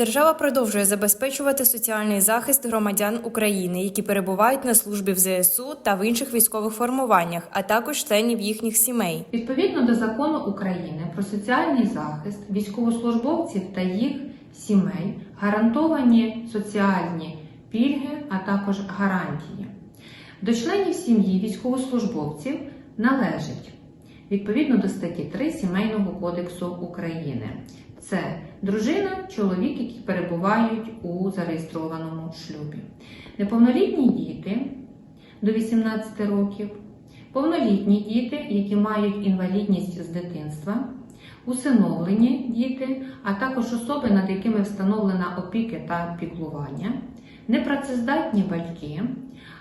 Держава продовжує забезпечувати соціальний захист громадян України, які перебувають на службі в ЗСУ та в інших військових формуваннях, а також членів їхніх сімей. Відповідно до закону України про соціальний захист військовослужбовців та їх сімей гарантовані соціальні пільги, а також гарантії. До членів сім'ї військовослужбовців належить відповідно до статті 3 Сімейного кодексу України. Це дружина, чоловік, які перебувають у зареєстрованому шлюбі, неповнолітні діти до 18 років, повнолітні діти, які мають інвалідність з дитинства, усиновлені діти, а також особи, над якими встановлена опіки та піклування, непрацездатні батьки,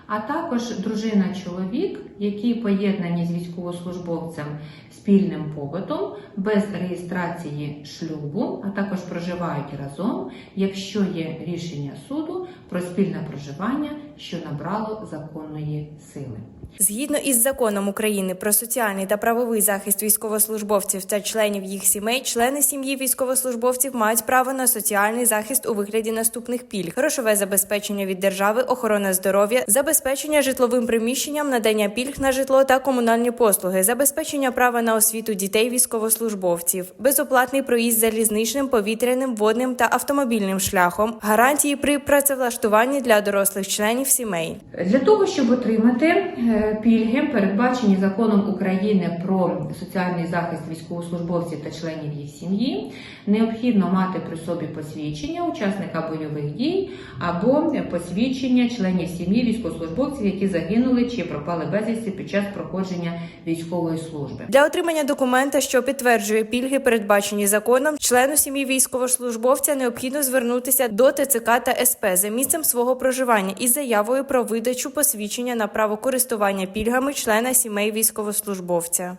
а також дружина-чоловік, які поєднані з військовослужбовцем спільним побутом без реєстрації шлюбу, а також проживають разом, якщо є рішення суду про спільне проживання, що набрало законної сили. Згідно із законом України про соціальний та правовий захист військовослужбовців та членів їх сімей, члени сім'ї військовослужбовців мають право на соціальний захист у вигляді наступних пільг: грошове забезпечення від держави, охорона здоров'я, забезпечення житловим приміщенням, надання пільг на житло та комунальні послуги, забезпечення права на освіту дітей військовослужбовців, безоплатний проїзд залізничним, повітряним, водним та автомобільним шляхом, гарантії при працевлаштуванні для дорослих членів сімей. Для того, щоб отримати е, пільги, передбачені законом України про соціальний захист військовослужбовців та членів їх сім'ї, необхідно мати при собі посвідчення учасника бойових дій або посвідчення членів сім'ї військовослужбовців, які загинули чи пропали безвісті під час проходження військової служби. Для отримання документа, що підтверджує пільги, передбачені законом, члену сім'ї військовослужбовця необхідно звернутися до ТЦК та СП за місцем свого проживання із заявою про видачу посвідчення на право користування пільгами члена сімей військовослужбовця.